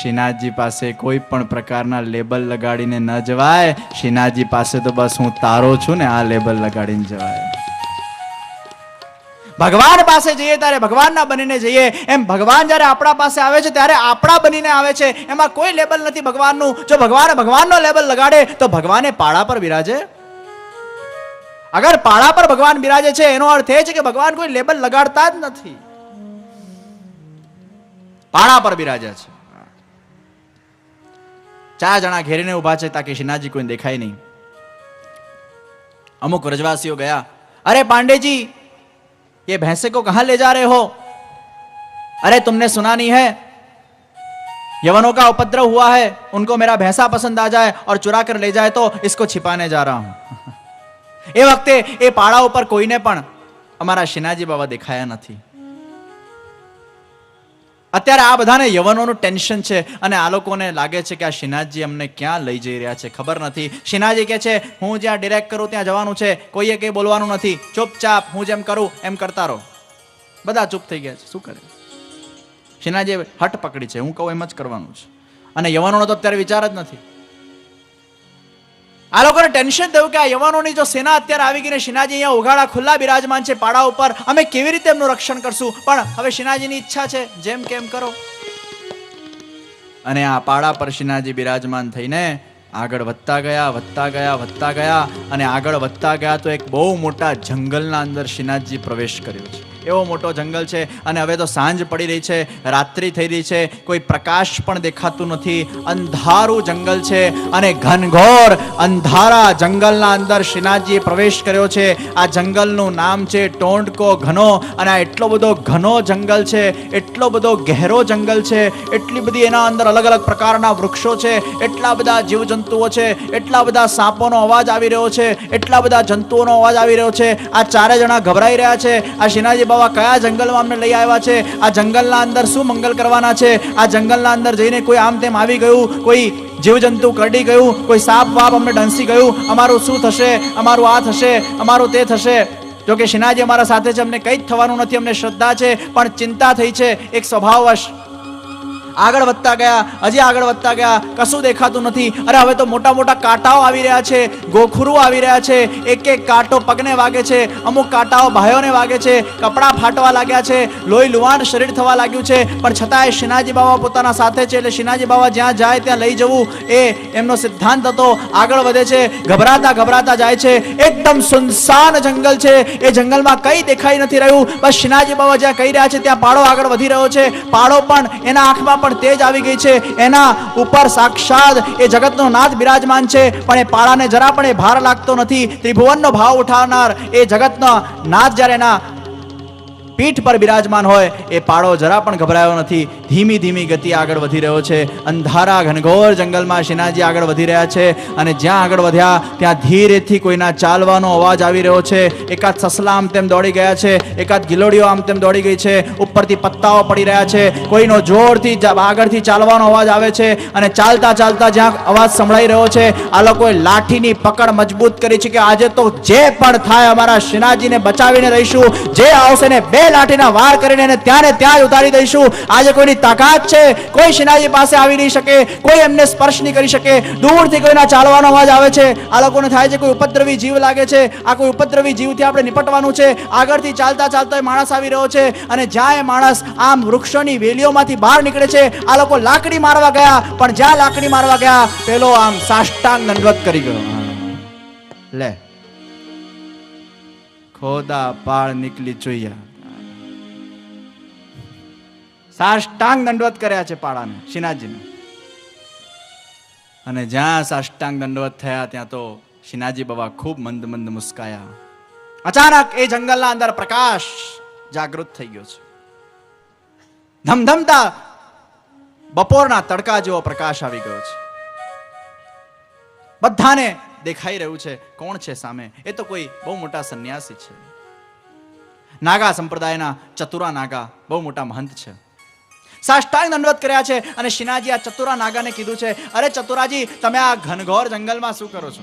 શ્રીનાથજી પાસે કોઈ પણ પ્રકારના લેબલ લગાડીને ન જવાય. શ્રીનાથજી પાસે તો બસ હું તારો છું ને આ લેબલ લગાડીને જવાય. ભગવાન પાસે જઈએ ત્યારે ભગવાનના બનીને જઈએ. એમ ભગવાન જ્યારે આપણા પાસે આવે છે ત્યારે આપણા બનીને આવે છે. એમાં કોઈ લેબલ નથી ભગવાનનું. જો ભગવાન ભગવાનનો લેબલ લગાડે તો ભગવાને પાળા પર બિરાજે. અગર પાળા પર ભગવાન બિરાજે છે, એનો અર્થ એ છે કે ભગવાન કોઈ લેબલ લગાડતા જ નથી. પાળા પર બિરાજે છે. ચાર જણા ઘેરીને ઉભા છે તાકે શ્રીનાથજી કોઈ દેખાય નહીં અમુક વ્રજવાસીઓ ગયા અરે पांडे ये भैंसे को कहां ले जा रहे हो अरे तुमने सुना नहीं है यवनों का उपद्रव हुआ है उनको मेरा भैंसा पसंद आ जाए और चुरा कर ले जाए तो इसको छिपाने जा रहा हूं એ વખતે એ પાડા ઉપર કોઈને પણ અમારા શિનાજી બાબા દેખાયા નથી અત્યારે આ બધાને યવનોનું ટેન્શન છે અને આ લોકોને લાગે છે કે આ શ્રીનાથજી અમને ક્યાં લઈ જઈ રહ્યા છે, ખબર નથી. શ્રીનાથજી કહે છે, હું જ્યાં ડિરેક્ટ કરું ત્યાં જવાનું છે, કોઈએ કંઈ બોલવાનું નથી. ચૂપચાપ હું જેમ કરું એમ કરતા રહો. બધા ચૂપ થઈ ગયા છે, શું કરે? શ્રીનાથજીએ હટ પકડી છે, હું કહું એમ જ કરવાનું છે. અને યવનોનો તો અત્યારે વિચાર જ નથી. આ લોકોને ટેન્શન થયું કે આ યવાનોની જો સેના અત્યારે આવી ગઈને શિનાજી અહીંયા ઉઘાડા ખુલ્લા બિરાજમાન છે પાડા ઉપર, અમે કેવી રીતે એમનું રક્ષણ કરશું? પણ હવે શિનાજીની ઈચ્છા છે, જેમ કેમ કરો. અને આ પાડા પર શિનાજી બિરાજમાન થઈને આગળ વધતા ગયા વધતા ગયા વધતા ગયા અને આગળ વધતા ગયા તો એક બહુ મોટા જંગલના અંદર શિનાજી પ્રવેશ કર્યો છે. એવો મોટો જંગલ છે અને હવે તો સાંજ પડી રહી છે, રાત્રિ થઈ રહી છે, કોઈ પ્રકાશ પણ દેખાતું નથી. અંધારું જંગલ છે અને ઘનઘોર અંધારા જંગલના અંદર શ્રીનાથજીએ પ્રવેશ કર્યો છે. આ જંગલનું નામ છે ટોંડકો ઘનો અને આ એટલો બધો ઘનો જંગલ છે, એટલો બધો ગહેરો જંગલ છે, એટલી બધી એના અંદર અલગ અલગ પ્રકારના વૃક્ષો છે, એટલા બધા જીવજંતુઓ છે, એટલા બધા સાપોનો અવાજ આવી રહ્યો છે, એટલા બધા જંતુઓનો અવાજ આવી રહ્યો છે. આ ચારે જણા ગભરાઈ રહ્યા છે. આ શ્રીનાથજી બાબા કયા જંગલમાં અમને લઈ આવ્યા છે? આ જંગલના અંદર શું મંગલ કરવાના છે? આ જંગલના અંદર જઈને કોઈ આમ તેમ આવી ગયું, કોઈ જીવજંતુ કરડી ગયું, કોઈ સાપ વાપ અમને ડંસી ગયું? અમારું શું થશે? અમારું આ થશે? અમારું તે થશે? જો કે શિનાજી અમારા સાથે છે, અમને કંઈ જ થવાનું નથી, અમને શ્રદ્ધા છે, પણ ચિંતા થઈ છે, એક સ્વભાવવશ. આગળ વધતા ગયા, હજી આગળ વધતા ગયા, કશું દેખાતું નથી. અરે હવે તો મોટા મોટા કાંટાઓ આવી રહ્યા છે, ગોખરું આવી રહ્યા છે, એક એક કાંટો પગને વાગે છે, અમુક કાંટાઓ ભાઈઓને વાગે છે, કપડાં ફાટવા લાગ્યા છે, લોહી લુવાન શરીર થવા લાગ્યું છે, પણ છતાંય શિનાજી બાબા પોતાના સાથે છે એટલે શિનાજી બાબા જ્યાં જાય ત્યાં લઈ જવું એ એમનો સિદ્ધાંત હતો. આગળ વધે છે, ગભરાતા ગભરાતા જાય છે, એકદમ સુનસાન જંગલ છે, એ જંગલમાં કંઈ દેખાઈ નથી રહ્યું. બસ શિનાજી બાબા જ્યાં કહી રહ્યા છે ત્યાં પાડો આગળ વધી રહ્યો છે. પાડો પણ એના આંખમાં પણ તેજ આવી ગઈ છે. એના ઉપર સાક્ષાત એ જગતનો નાથ બિરાજમાન છે. પણ એ પાળાને જરા પણ એ ભાર લાગતો નથી. ત્રિભુવનનો ભાવ ઉઠાવનાર એ જગતનો નાથ જ્યારે એના પીઠ પર બિરાજમાન હોય, એ પાડો જરા પણ ગભરાયો નથી. ધીમી ધીમી ગતિ આગળ વધી રહ્યો છે. અંધારા ઘનઘોર જંગલમાં શ્રીનાથજી આગળ વધી રહ્યા છે અને જ્યાં આગળ વધ્યા, ત્યાં ધીરેથી કોઈના ચાલવાનો અવાજ આવી રહ્યો છે. એકાદ સસલા આમ તેમ દોડી ગયા છે, એકાદ ગિલોડીઓ આમ તેમ દોડી ગઈ છે. ઉપરથી પત્તાઓ પડી રહ્યા છે. કોઈનો જોરથી આગળથી ચાલવાનો અવાજ આવે છે અને ચાલતા ચાલતા જ્યાં અવાજ સંભળાઈ રહ્યો છે, આ લોકોએ લાઠીની પકડ મજબૂત કરી છે કે આજે તો જે પણ થાય અમારા શ્રીનાથજીને બચાવીને રહીશું. જે આવશે ને બે લાઠીના વાર કરીને એને ત્યાં ને ત્યાં જ ઉતારી દઈશું. આજે કોઈની તાકાત છે? કોઈ શિનાજી પાસે આવી નહીં શકે. કોઈ એમને સ્પર્શ નહીં કરી શકે. દૂરથી કોઈના ચાલવાનો અવાજ આવે છે. આ લોકોને થાય છે કોઈ ઉપદ્રવી જીવ લાગે છે. આ કોઈ ઉપદ્રવી જીવથી આપણે નિપટવાનું છે. આગળથી ચાલતા ચાલતા માણસ આવી રહ્યો છે અને જ્યાં એ માણસ આમ વૃક્ષોની વેલીઓમાંથી બહાર નીકળે છે, આ લોકો લાકડી મારવા ગયા. પણ જ્યાં લાકડી મારવા ગયા, પેલો આમ સાષ્ટાંગ દંડવત કરી ગયો. લે. ખોદા પાળ નીકળી જોઈએ સાષ્ટાંગ દંડવત કર્યા છે પાડાને શ્રીનાથજીને અને જ્યાં સાષ્ટાંગ દંડવત થયા, ત્યાં તો શ્રીનાથજી બાબા ખૂબ મંદ મંદ મુસ્કાયા. અચાનક એ જંગલના અંદર પ્રકાશ જાગૃત થઈ ગયો છે. ધમધમતા બપોરના તડકા જેવો પ્રકાશ આવી ગયો છે. બધાને દેખાઈ રહ્યું છે કોણ છે સામે? એ તો કોઈ બહુ મોટા સંન્યાસી છે. નાગા સંપ્રદાયના ચતુરા નાગા બહુ મોટા મહંત છે. સાષ્ટાંગ દંડવત કર્યા છે અને શિનાજી આ ચતુરા નાગાને કીધું છે, અરે ચતુરાજી, તમે આ ઘનઘોર જંગલમાં શું કરો છો?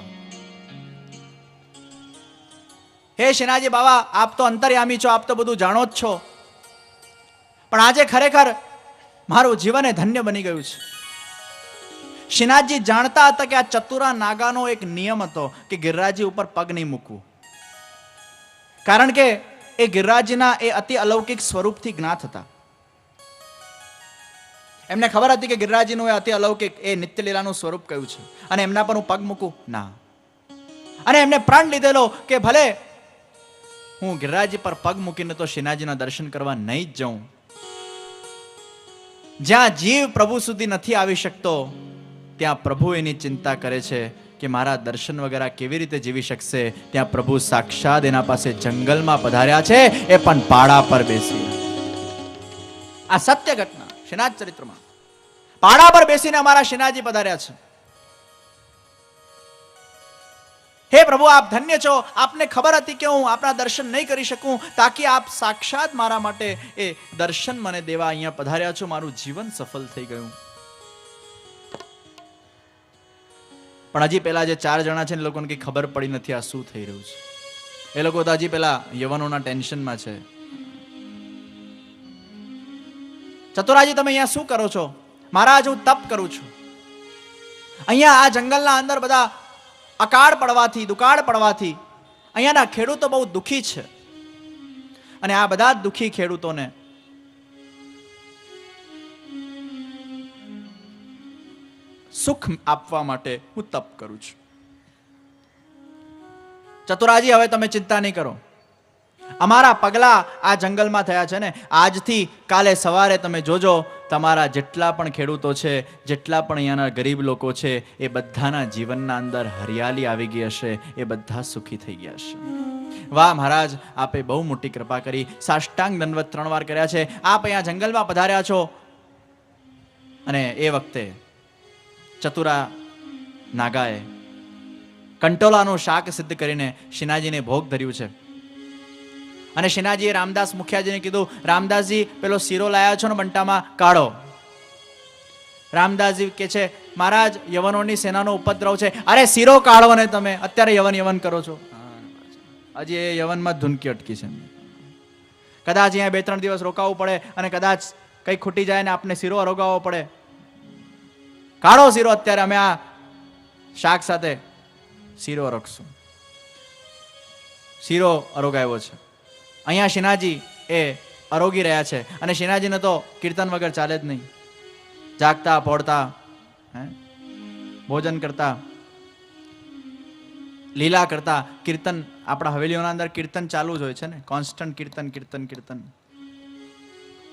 હે શિનાજી બાબા આપ તો અંતર્યામી છો, આપ તો બધું જાણો જ છો. પણ આજે ખરેખર મારું જીવન એ ધન્ય બની ગયું છે. શ્રીનાથજી જાણતા હતા કે આ ચતુરા નાગાનો એક નિયમ હતો કે ગિરરાજી ઉપર પગ નહીં મૂકવું. કારણ કે એ ગિરરાજીના એ અતિ અલૌકિક સ્વરૂપથી જ્ઞાત હતા. એમને ખબર હતી કે ગિરિરાજીનું એ અતિ અલૌકિક એ નિત્યલીલાનું સ્વરૂપ કયું છે. અને એમના પર હું પગ મૂકું? ના. અને એમને પ્રણ લીધેલો કે ભલે હું ગિરિરાજી પર પગ મૂકીને તો શ્રીનાથજીના દર્શન કરવા નહીં જ જાઉં. જ્યાં જીવ પ્રભુ સુધી નથી આવી શકતો, ત્યાં પ્રભુ એની ચિંતા કરે છે કે મારા દર્શન વગેરે કેવી રીતે જીવી શકશે? ત્યાં પ્રભુ સાક્ષાત એના પાસે જંગલમાં પધાર્યા છે, એ પણ પાડા પર બેસી આ સત્ય ઘટના શ્રીનાથ ચરિત્રમાં પાડા પર બેસીને અમારા શેનાજી પધાર્યા છે. હે પ્રભુ, આપ ધન્ય છો. આપને ખબર હતી કે હું આપના દર્શન નહીં કરી શકું, તાકી આપ સાક્ષાત મારા માટે એ દર્શન મને દેવા અહીંયા પધાર્યા છો. મારું જીવન સફળ થઈ ગયું. પણ હજી પેલા જે ચાર જણા છે ને લોકોને કંઈ ખબર પડી નથી આ શું થઈ રહ્યું છે. એ લોકો તો હજી પેલા યવનોના ટેન્શનમાં છે. ચતુરાજી, તમે અહીંયા શું કરો છો? મહારાજ, હું તપ કરું છું. અહીંયા આ જંગલના અંદર બધા અકાળ પડવાથી, દુકાળ પડવાથી અહીંયાના ખેડૂતો બહુ દુઃખી છે. અને આ બધા જ દુઃખી ખેડૂતોને સુખ આપવા માટે હું તપ કરું છું. ચતુરાજી, હવે તમે ચિંતા નહીં કરો. અમારા પગલા આ જંગલમાં થયા છે ને આજથી કાલે સવારે તમે જોજો, તમારા જેટલા પણ ખેડૂતો છે, જેટલા પણ અહીંયાના ગરીબ લોકો છે, એ બધાના જીવનના અંદર હરિયાળી આવી ગઈ હશે, એ બધા સુખી થઈ ગયા હશે. વાહ મહારાજ, આપે બહુ મોટી કૃપા કરી. સાષ્ટાંગ દંડવત ત્રણ વાર કર્યા છે. આપ અહીંયા જંગલમાં પધાર્યા છો. અને એ વખતે ચતુરા નાગાએ કંટોલાનું શાક સિદ્ધ કરીને શિનાજીને ભોગ ધર્યું છે. અને શિનાજીએ રામદાસ મુખિયાજીને કીધું, રામદાસજી, પેલો શીરો લાયા છો ને બંટામાં, કાઢો. રામદાસજી કે છે, મહારાજ, યવનોની સેનાનો ઉપદ્રવ છે. અરે, શીરો કાઢો ને તમે. અત્યારે યવન યવન કરો છો. હજી એ યવનમાં ધૂનકી અટકી છે. કદાચ અહીંયા બે ત્રણ દિવસ રોકાવું પડે અને કદાચ કંઈ ખૂટી જાય ને આપને શીરો અરોગાવવો પડે. કાઢો શીરો અત્યારે, અમે આ શાક સાથે શીરો અરોગશું શીરો અરોગાવ્યો છે. અહીંયા શિનાજી એ અરોગી રહ્યા છે. અને શિનાજીને તો કીર્તન વગર ચાલે જ નહીં. જાગતા પોડતા હે? ભોજન કરતા, લીલા કરતા, કીર્તન, આપણા હવેલીઓના અંદર કીર્તન ચાલુ જ હોય છે ને. કોન્સ્ટન્ટ કીર્તન કીર્તન કીર્તન.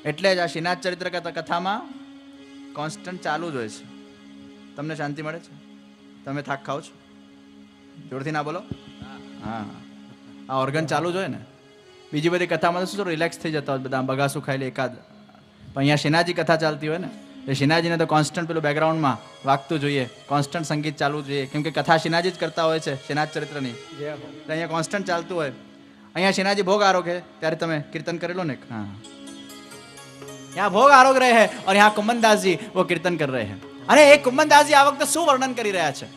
એટલે જ આ શ્રીનાથ ચરિત્ર કથા કથામાં કોન્સ્ટન્ટ ચાલુ જ હોય છે. તમને શાંતિ મળે છે? તમે થાક ખાઓ છો? જોરથી ના બોલો? હા. આ ઓર્ગન ચાલુ જ હોય ને. બીજી બધી કથામાં તો શું રિલેક્સ થઈ જતા હોય બધા બગાસું ખાઈ લે એકાદ પણ અહીંયા શિનાજી કથા ચાલતી હોય ને એ શિનાજીને તો કોન્સ્ટન્ટ પેલું બેકગ્રાઉન્ડમાં વાગતું જોઈએ કોન્સ્ટન્ટ સંગીત ચાલવું જોઈએ કેમ કે કથા શિનાજી જ કરતા હોય છે શિનાજ ચરિત્રની એટલે અહીંયા કોન્સ્ટન્ટ ચાલતું હોય અહીંયા શિનાજી ભોગ આરોગે ત્યારે તમે કીર્તન કરેલો ને હા यहाँ भोग आरोग रहे हैं और यहाँ कुम्मनदास जी वो कीर्तन कर रहे हैं અને એ કુંભનદાસ જી આ વખતે શું વર્ણન કરી રહ્યા છે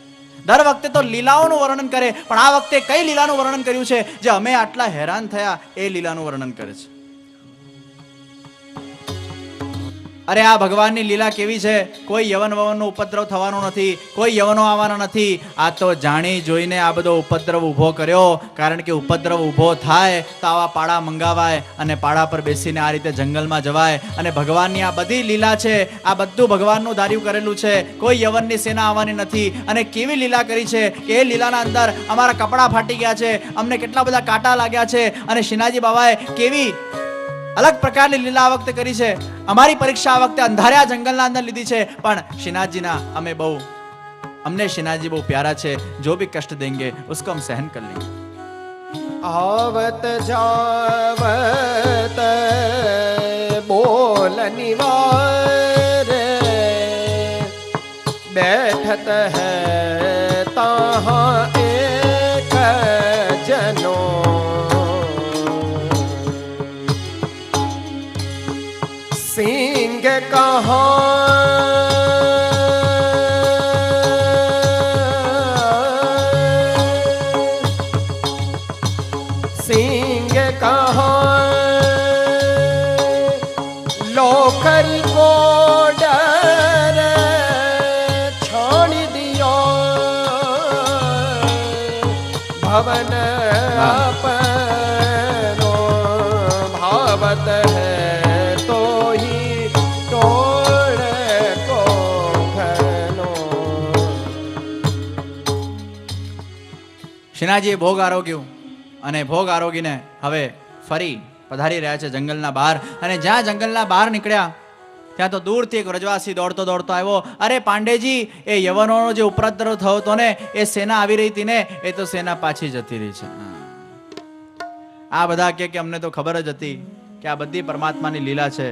દર વખતે તો લીલાઓનું વર્ણન કરે, પણ આ વખતે કઈ લીલાનું વર્ણન કર્યું છે? જે અમે આટલા હેરાન થયા, એ લીલાનું વર્ણન કરે છે. અરે આ ભગવાનની લીલા કેવી છે? કોઈ યવન વવનનો ઉપદ્રવ થવાનો નથી, કોઈ યવનો આવવાનો નથી. આ તો જાણી જોઈને આ બધો ઉપદ્રવ ઊભો કર્યો. કારણ કે ઉપદ્રવ ઊભો થાય તો આવા પાડા મંગાવાય અને પાડા પર બેસીને આ રીતે જંગલમાં જવાય. અને ભગવાનની આ બધી લીલા છે, આ બધું ભગવાનનું ધાર્યું કરેલું છે. કોઈ યવનની સેના આવવાની નથી. અને કેવી લીલા કરી છે કે એ લીલાના અંદર અમારા કપડાં ફાટી ગયા છે, અમને કેટલા બધા કાંટા લાગ્યા છે. અને શિનાજી બાબાએ કેવી અલગ પ્રકારની લીલા વખતે કરી છે. અમારી પરીક્ષા વખતે અંધાર્યા જંગલના અંદર લીધી છે. પણ શ્રીનાથજીના અમે બહુ, અમને શ્રીનાથજી બહુ પ્યારા છે. જો ભી કષ્ટ દેંગે, ઉસકો હમ સહન કર લેંગે. આવત જાવત બોલ નિવાર બેઠત હૈ તાહા heart. શ્રીનાથજીએ ભોગ આરોગ્યું અને ભોગ આરોગીને હવે ફરી પધારી રહ્યા છે જંગલના બહાર. અને જ્યાં જંગલના બહાર નીકળ્યા, ત્યાં તો દૂરથી એક વ્રજવાસી દોડતો દોડતો આવ્યો. અરે પાંડેજી, એ યવનોનો જે ઉપદ્રવ થયો હતો ને, એ સેના આવી રહી હતી ને, એ તો સેના પાછી જતી રહી છે. આ બધા કે અમને તો ખબર જ હતી કે આ બધી પરમાત્માની લીલા છે.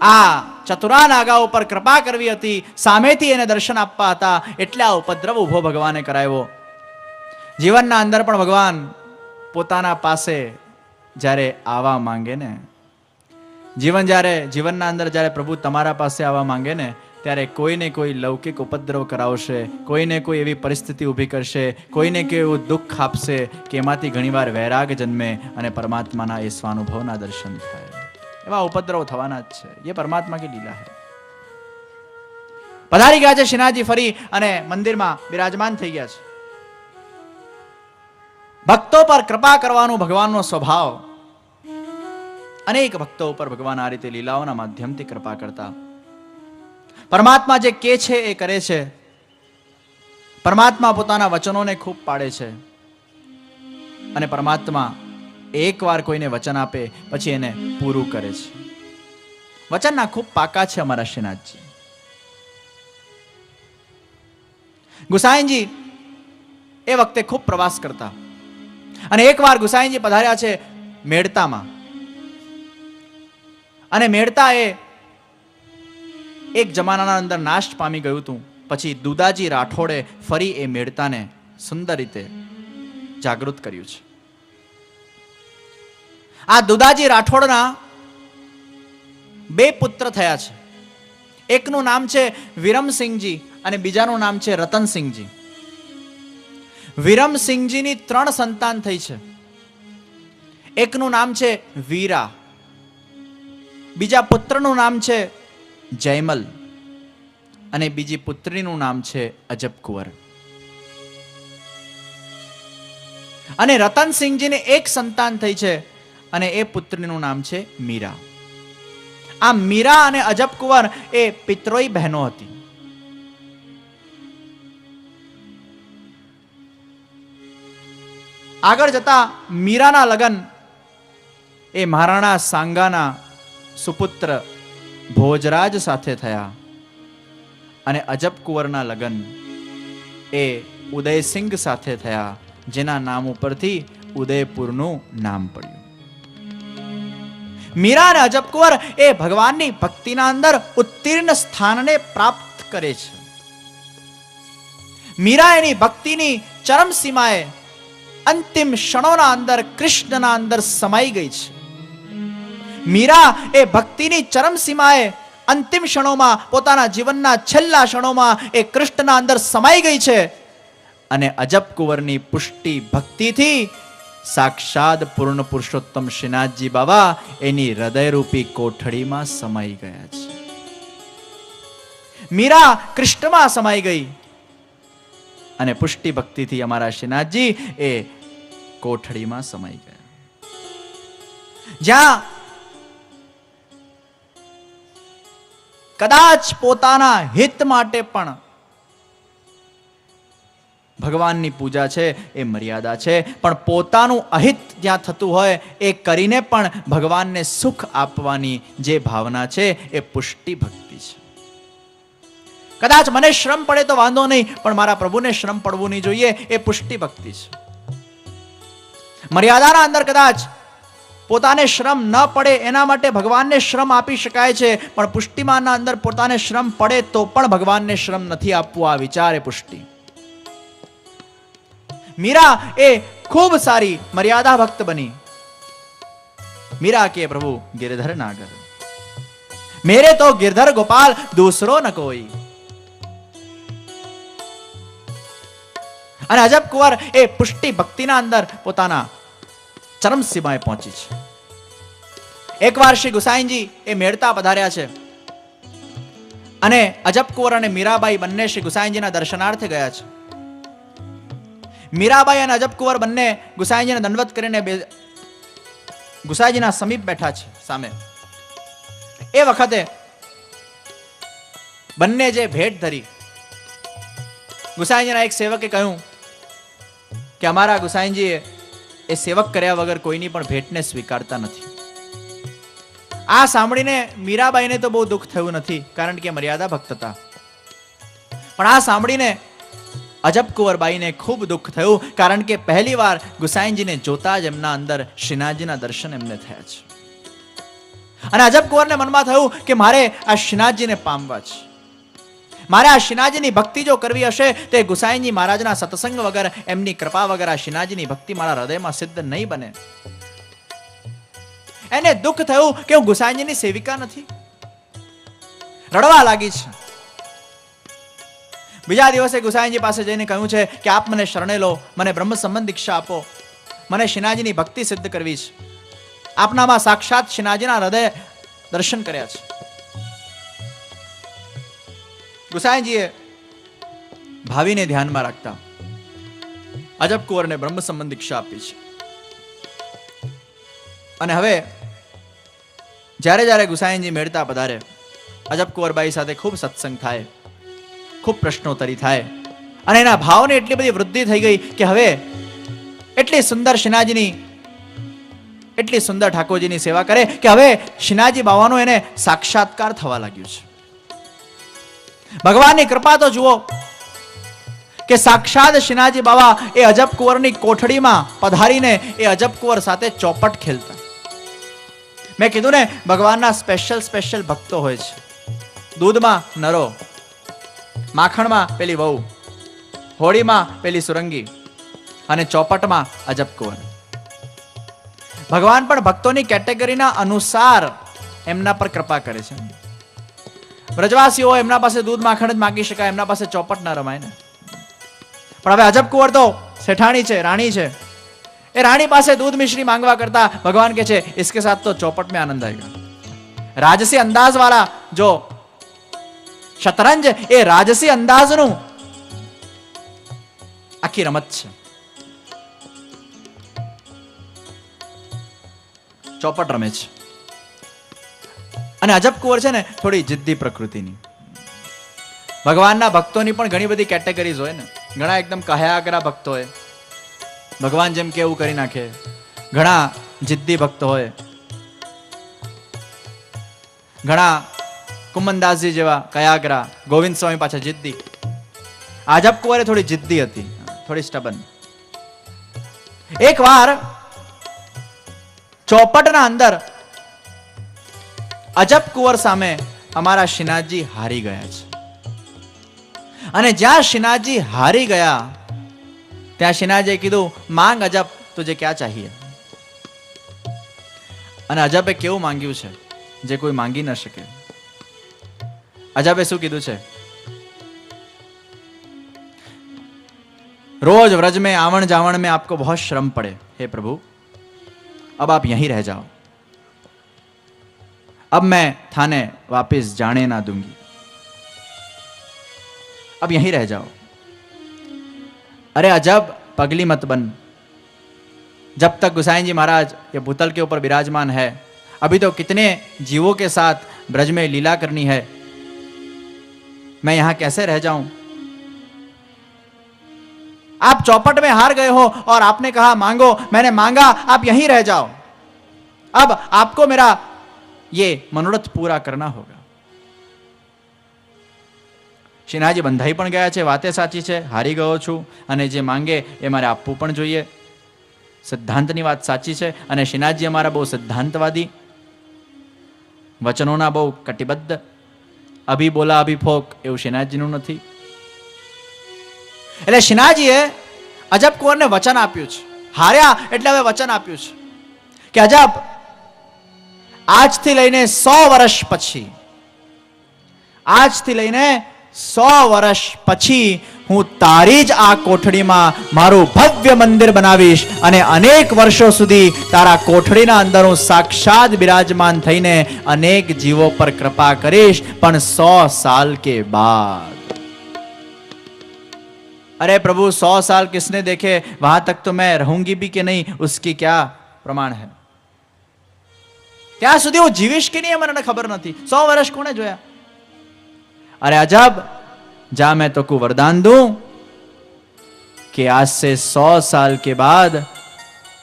આ ચતુરા નાગા ઉપર કૃપા કરવી હતી. સામેથી એને દર્શન આપવા હતા. એટલે આ ઉપદ્રવ ઊભો ભગવાને કરાવ્યો. જીવનના અંદર પણ ભગવાન પોતાના પાસે જ્યારે આવવા માંગે ને, જીવન જ્યારે, જીવનના અંદર જ્યારે પ્રભુ તમારા પાસે આવવા માંગે ને, ત્યારે કોઈને કોઈ લૌકિક ઉપદ્રવ કરાવશે, કોઈને કોઈ એવી પરિસ્થિતિ ઊભી કરશે, કોઈને કોઈ એવું દુઃખ આપશે કે એમાંથી ઘણીવાર વૈરાગ જન્મે અને પરમાત્માના એ સ્વાનુભવના દર્શન થાય. એવા ઉપદ્રવ થવાના જ છે. એ પરમાત્મા કી લીલા હે. પધારી ગયા છે શ્રીનાથજી ફરી અને મંદિરમાં બિરાજમાન થઈ ગયા છે. ભક્તો પર કૃપા કરવાનો ભગવાનનો સ્વભાવ. અનેક ભક્તો ઉપર ભગવાન આ રીતે લીલાઓના માધ્યમથી કૃપા કરતા. પરમાત્મા જે કે છે એ કરે છે. પરમાત્મા પોતાના વચનોને ખૂબ પાડે છે. અને પરમાત્મા એકવાર કોઈને વચન આપે, પછી એને પૂરું કરે છે. વચનના ખૂબ પાકા છે અમારા શ્રીનાથજી. ગુસાઈનજી એ વખતે ખૂબ પ્રવાસ કરતા. અને એકવાર ગુસાઈનજી પધાર્યા છે મેળતામાં અને મેળતા એ એક જમાનાના અંદર નાશ પામી ગયું હતું. પછી દુદાજી રાઠોડે ફરી એ મેળતાને સુંદર રીતે જાગૃત કર્યું છે. આ દુદાજી રાઠોડના બે પુત્ર થયા છે. એકનું નામ છે વિરમસિંહજી અને બીજાનું નામ છે રતનસિંહજી. વિરમસિંહજીની ત્રણ સંતાન થઈ છે. એકનું નામ છે વીરા. બીજા પુત્રનું નામ છે જયમલ. અને બીજી પુત્રીનું નામ છે અજબ કુંવર. અને રતનસિંહજીને એક સંતાન થઈ છે અને એ પુત્રીનું નામ છે મીરા. આ મીરા અને અજબ કુંવર એ પિત્રોઈ બહેનો હતી. આગળ જતા મીરાના લગ્ન એ મહારાણા સાંગાના સુપુત્ર ભોજરાજ સાથે થયા. અને અજબ કુંવરના લગ્ન એ ઉદયસિંહ સાથે થયા, જેના નામ ઉપરથી ઉદયપુરનું નામ પડ્યું. મીરા અને અજબ કુંવર એ ભગવાનની ભક્તિના અંદર ઉત્તીર્ણ સ્થાનને પ્રાપ્ત કરે છે. મીરા એની ભક્તિની ચરમ સીમાએ અંતિમ ક્ષણોના અંદર કૃષ્ણના અંદર સમાઈ ગઈ છે. મીરા એ ભક્તિની ચરમ સીમાએ અંતિમ ક્ષણોમાં પોતાના જીવનના છેલ્લા ક્ષણોમાં એ કૃષ્ણના અંદર સમાઈ ગઈ છે અને અજબ કુંવરની પુષ્ટિ ભક્તિથી સાક્ષાત પૂર્ણ પુરુષોત્તમ શ્રીનાથજી બાબા એની હૃદયરૂપી કોઠડીમાં સમાઈ ગયા છે. મીરા કૃષ્ણમાં સમાઈ ગઈ. અને પુષ્ટિ ભક્તિથી અમારા શ્રીનાથજી એ કોઠડીમાં સમાઈ ગયા. જ્યાં કદાચ પોતાના હિત માટે પણ ભગવાનની પૂજા છે એ મર્યાદા છે, પણ પોતાનું અહિત જ્યાં થતું હોય એ કરીને પણ ભગવાનને સુખ આપવાની જે ભાવના છે એ પુષ્ટિ ભક્તિ કદાચ મને શ્રમ પડે તો વાંધો નહીં, પણ મારા પ્રભુને શ્રમ પડવું નહીં જોઈએ, એ પુષ્ટિ ભક્તિ છે. મર્યાદાના અંદર કદાચ પોતાને શ્રમ ન પડે, એના માટે ભગવાનને શ્રમ આપી શકાય છે, પણ પુષ્ટિમાનના અંદર પોતાને શ્રમ પડે તો પણ ભગવાનને શ્રમ નથી આપવું, આ વિચાર પુષ્ટિ. મીરા એ ખૂબ સારી મર્યાદા ભક્ત બની. મીરા કે પ્રભુ, ગિરધર ના કર મેરે તો ગિરધર ગોપાલ દૂસરો ન કોઈ. અને અજબ કુંવર એ પુષ્ટિ ભક્તિના અંદર પોતાના ચરમ સીમાએ પહોંચી છે. એકવાર શ્રી ગુસાઈનજી એ મેળતા પધાર્યા છે. અને અજબ કુંવર અને મીરાબાઈ બંને શ્રી ગુસાઈનજીના દર્શનાર્થે ગયા છે. મીરાબાઈ અને અજબ કુંવર બંને ગુસાઈજીને દંડવત કરીને બે ગુસાઈજીના સમીપ બેઠા છે સામે. એ વખતે બંને જે ભેટ ધરી ગુસાઈજીના એક સેવકે કહ્યું કે અમારા ગુસાઈજીએ એ સેવક કર્યા વગર કોઈની પણ ભેટને સ્વીકારતા નથી. આ સાંભળીને મીરાબાઈને તો બહુ દુઃખ થયું નથી, કારણ કે મર્યાદા ભક્ત હતા. પણ આ સાંભળીને અજબ કુંવરબાઈને ખૂબ દુઃખ થયું, કારણ કે પહેલી વાર ગુસાઈનજીને જોતા જ એમના અંદર શ્રીનાથજીના દર્શન એમને થયા છે. અને અજબ કુંવરને મનમાં થયું કે મારે આ શ્રીનાથજીને પામવા છે. મારે આ શ્રીનાથજીની ભક્તિ જો કરવી હશે, તે ગુસાઈજી મહારાજના સત્સંગ વગર, એમની કૃપા વગર આ શ્રીનાથજીની ભક્તિ મારા હૃદયમાં સિદ્ધ નહીં બને. એને દુઃખ થયું કે હું ગુસાઈજીની સેવિકા નથી. રડવા લાગી છે. બીજા દિવસે ગુસાઈજી પાસે જઈને કહ્યું છે કે આપ મને શરણે લો, મને બ્રહ્મ સંબંધ દીક્ષા આપો. મને શિનાજીની ભક્તિ સિદ્ધ કરવી છે. આપનામાં સાક્ષાત શિનાજીના હૃદય દર્શન કર્યા છે. ગુસાઈજીએ ભાવિને ધ્યાનમાં રાખતા અજબ કુંવરને બ્રહ્મ સંબંધ દીક્ષા આપી છે. અને હવે જ્યારે જ્યારે ગુસાઈનજી મેળતા પધારે અજબ કુંવરબાઈ સાથે ખૂબ સત્સંગ થાય, ખૂબ પ્રશ્નોત્તરી થાય. અને એના ભાવની એટલી બધી વૃદ્ધિ થઈ ગઈ કે હવે એટલી સુંદર શિનાજીની, એટલી સુંદર ઠાકોરજીની સેવા કરે કે હવે શિનાજી બાવાનો એને સાક્ષાત્કાર થવા લાગ્યું છે. ભગવાનની કૃપા તો જુઓ કે સાક્ષાત શિનાજી બાબા એ અજબ કુંવરની કોઠડીમાં પધારીને એ અજબ કુંવર સાથે ચોપટ ખેલતા. મેં કીધું ને, ભગવાનના સ્પેશિયલ સ્પેશિયલ ભક્તો હોય છે. દૂધમાં નરો, માખણમાં પેલી વહુ, હોળીમાં પેલી સુરંગી અને ચોપટમાં અજબ કુંવર. ભગવાન પણ ભક્તોની કેટેગરીના અનુસાર એમના પર કૃપા કરે છે. વ્રજવાસીઓ એમના પાસે દૂધ માખણ જ માગી શકાય એમના પાસે ચોપટ ના રમાય ને પણ હવે અજબ કુંવર તો શેઠાણી છે રાણી છે એ રાણી પાસે દૂધ મિશ્રી માંગવા કરતા ભગવાન કે છે इसके साथ तो चौपट में आनंद आएगा રાજસી અંદાજ વાળા જો શતરંજ એ રાજસી અંદાજનું આખી રમત છે ચોપટ રમે છે અને અજબ કુંવર છે ને, થોડી જિદ્દી પ્રકૃતિની. ભગવાનના ભક્તોની પણ ઘણી બધી કેટેગરીઝ હોય ને. ઘણા એકદમ કહ્યાગરા ભક્તો હોય. ભગવાન જેમ કે એવું કરી નાખે. ઘણા જિદ્દી ભક્તો હોય. ઘણા કુમનદાસજી જેવા કયાગરા ગોવિંદ સ્વામી પાછા જિદ્દી. આજબ કુંવરે થોડી જિદ્દી હતી, થોડી સ્ટબન એક વાર ચોપટના અંદર અજબ કુંવર સામે અમારા શ્રીનાથજી હારી ગયા છે અને જ્યાં શ્રીનાથજી હારી ગયા ત્યાં શ્રીનાથજીએ કીધું માંગ અજબ તુજે ક્યાં ચાહીએ અને અજબે કેવું માંગ્યું છે જે કોઈ માંગી ન શકે અજબે શું કીધું છે रोज व्रज में आवन जावन में आपको बहुत श्रम पड़े हे प्रभु अब आप यहीं रह जाओ अब मैं थाने वापस जाने ना दूँगी। अब यहीं रह जाओ। अरे अजब, पगली मत बन। जब तक गुसाई जी महाराज ये भूतल के ऊपर विराजमान है, अभी तो कितने जीवों के साथ ब्रज में लीला करनी है। मैं यहाँ कैसे रह जाऊँ? आप चौपट में हार गए हो और आपने कहा, मांगो, मैंने मांगा, आप यहीं रह जाओ। अब आपको मेरा ये મનોરથ પૂરા કરના હોગા શિનાજી બંધાઈ પણ ગયા છે વાતે સાચી છે હારી ગયો છું અને જે માંગે એ મારે આપવું પણ જોઈએ સિદ્ધાંતની વાત સાચી છે અને શિનાજી અમારા બહુ સિદ્ધાંતવાદી વચનોના બહુ કટિબદ્ધ અભી બોલા અભી ફોક એવું શિનાજીનું નથી એટલે શિનાજીએ અજબ કુંવરને વચન આપ્યું છે હાર્યા એટલે હવે વચન આપ્યું છે કે અજબ આજથી લઈને સો વર્ષ પછી આજથી લઈને સો વર્ષ પછી હું તારી જ આ કોઠડીમાં મારું ભવ્ય મંદિર બનાવીશ અને અનેક વર્ષો સુધી તારા કોઠડીના અંદર હું સાક્ષાત બિરાજમાન થઈને અનેક જીવો પર કૃપા કરીશ પણ સો સાલ કે બાદ अरे प्रभु सौ साल किसने देखे वहां तक तो मैं रहूंगी भी कि नहीं उसकी क्या प्रमाण है ત્યાં સુધી હું જીવીશ કે નહીં એ મને ખબર નથી સો વર્ષ કોણે જોયા अरे अजब जा मैं तो को वरदान दूं कि आज से सौ साल के बाद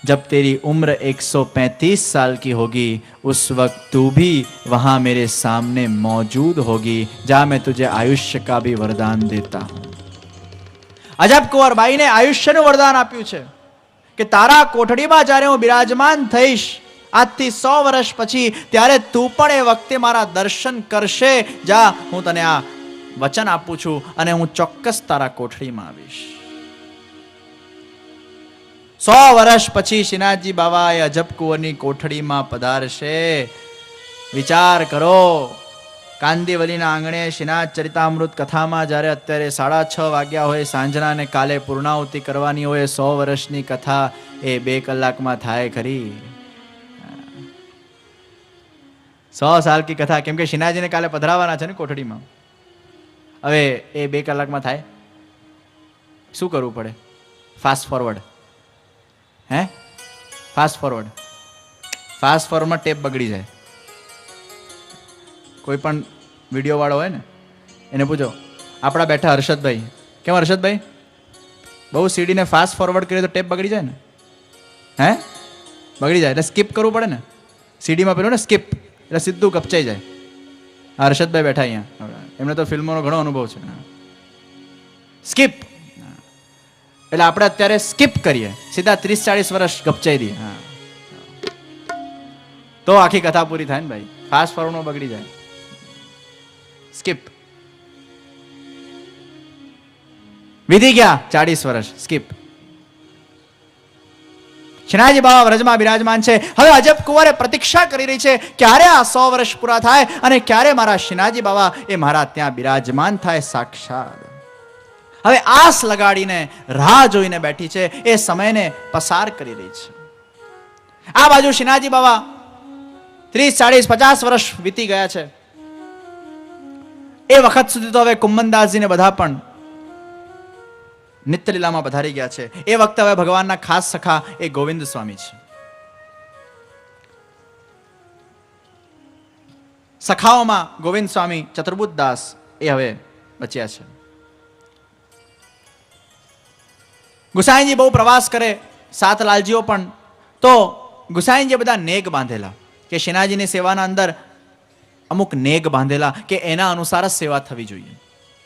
जब तेरी उम्र 135 साल की होगी उस वक्त तू भी वहां मेरे सामने मौजूद होगी जा मैं तुझे आयुष्य का भी वरदान देता हूं અજબ કુંવરબાઈને આયુષ્યનું વરદાન આપ્યું છે કે તારા કોઠડીમાં જ્યારે હું બિરાજમાન થઈશ આજથી સો વર્ષ પછી ત્યારે તું પણ એ વખતે મારા દર્શન કરશે. જા, હું તને આ વચન આપું છું અને હું ચોક્કસ તારા કોઠડીમાં આવીશ. સો વર્ષ પછી શ્રીનાથજી બાબા એ અજબ કુંવરની કોઠડીમાં પધારશે. વિચાર કરો, કાંદીવલીના આંગણે શ્રીનાથ ચરિતામૃત કથામાં જ્યારે અત્યારે સાડા છ વાગ્યા હોય, સાંજના ને કાલે પૂર્ણાહુતિ કરવાની હોય, સો વર્ષની કથા એ બે કલાકમાં થાય ખરી. સો સાલ કી કથા. કેમ કે શિનાજીને કાલે પધરાવાના છે ને કોઠડીમાં. હવે એ બે કલાકમાં થાય. શું કરવું પડે? ફાસ્ટ ફોરવર્ડ હે? ફાસ્ટ ફોરવર્ડ ફાસ્ટ ફોરવર્ડમાં ટેપ બગડી જાય. કોઈ પણ વીડિયો વાળો હોય ને, એને પૂછો, આપણા બેઠા હર્ષદભાઈ, કેમ હર્ષદભાઈ? બહુ સીડીને ફાસ્ટ ફોરવર્ડ કરીએ તો ટેપ બગડી જાય ને? હે? બગડી જાય. એટલે સ્કીપ કરવું પડે ને? સીડીમાં પેલું ને સ્કીપ એટલે સીધું કપચાઈ જાય. હર્ષદભાઈ બેઠા અહીંયા. એમને તો ફિલ્મોનો ઘણો અનુભવ છે. સ્કીપ. એટલે આપણે અત્યારે સ્કીપ કરીએ. સીધા ત્રીસ ચાળીસ વર્ષ ગપચાઈ દઈએ. હા. તો આખી કથા પૂરી થાય ને ભાઈ. ફાસ્ટ ફોરવર્ડમાં બગડી જાય. સ્કીપ. વિધિ ગયા ચાળીસ વર્ષ. સ્કીપ. શ્રીનાથજી બાબા વ્રજમાં બિરાજમાન છે. હવે અજબ કુંવરે પ્રતીક્ષા કરી રહી છે ક્યારે આ સો વર્ષ પૂરા થાય અને ક્યારે મારા શ્રીનાથજી બાબા એ મારા ત્યાં બિરાજમાન થાય સાક્ષાત. હવે આસ લગાડીને, રાહ જોઈને બેઠી છે. એ સમયને પસાર કરી રહી છે. આ બાજુ શ્રીનાથજી બાબા ત્રીસ, ચાળીસ, પચાસ વર્ષ વીતી ગયા છે. એ વખત સુધી તો હવે કુંબનદાસજીને બધા પણ નિત્યલીલામાં પધારી ગયા છે. એ વખતે હવે ભગવાનના ખાસ સખા એ ગોવિંદ સ્વામી છે. સખાઓમાં ગોવિંદ સ્વામી ચતુર્બુદ્ધ દાસ એ હવે બચ્યા છે. ગુસાઈજી બહુ પ્રવાસ કરે, સાત લાલજીઓ પણ. તો ગુસાઈજી બધા નેગ બાંધેલા કે શેનાજીની સેવાના અંદર અમુક નેગ બાંધેલા કે એના અનુસાર જ સેવા થવી જોઈએ.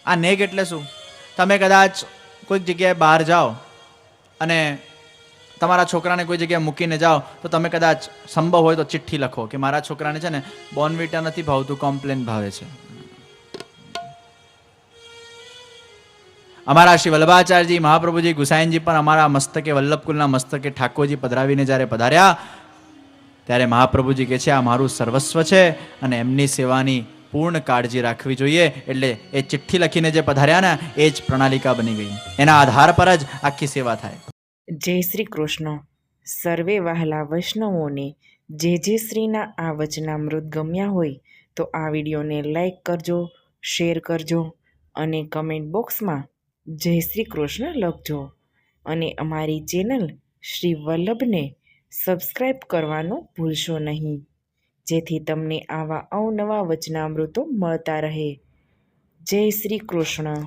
આ નેગ એટલે શું? તમે કદાચ કોઈક જગ્યાએ બહાર જાઓ અને તમારા છોકરાને કોઈ જગ્યાએ મૂકીને જાઓ, તો તમે કદાચ સંભવ હોય તો ચિઠ્ઠી લખો કે મારા છોકરાને છે ને બોનવીટા નથી ભાવતું કોમ્પ્લેન ભાવે છે. અમારા શ્રી વલ્લભાચાર્યજી, મહાપ્રભુજી, ગુસાઈનજી પણ અમારા મસ્તકે, વલ્લભકુલના મસ્તકે ઠાકોરજી પધરાવીને જ્યારે પધાર્યા, ત્યારે મહાપ્રભુજી કહે છે, આ મારું સર્વસ્વ છે અને એમની સેવાની પૂર્ણ કાળજી રાખવી જોઈએ એટલે એ ચિઠ્ઠી લખીને જે પધાર્યા ને, એ જ પ્રણાલિકા બની ગઈ. એના આધાર પર જ આખી સેવા થાય. જય શ્રી કૃષ્ણ. સર્વે વહાલા વૈષ્ણવોને જે જે શ્રીના આ વચનામૃત ગમ્યા હોય તો આ વિડીયોને લાઈક કરજો, શેર કરજો અને કમેન્ટ બોક્સમાં જય શ્રી કૃષ્ણ લખજો. અને અમારી ચેનલ શ્રી વલ્લભને સબસ્ક્રાઈબ કરવાનું ભૂલશો નહીં. જેથી તમને આવા અવનવા વચનામૃતો મળતા રહે. જય શ્રી કૃષ્ણ.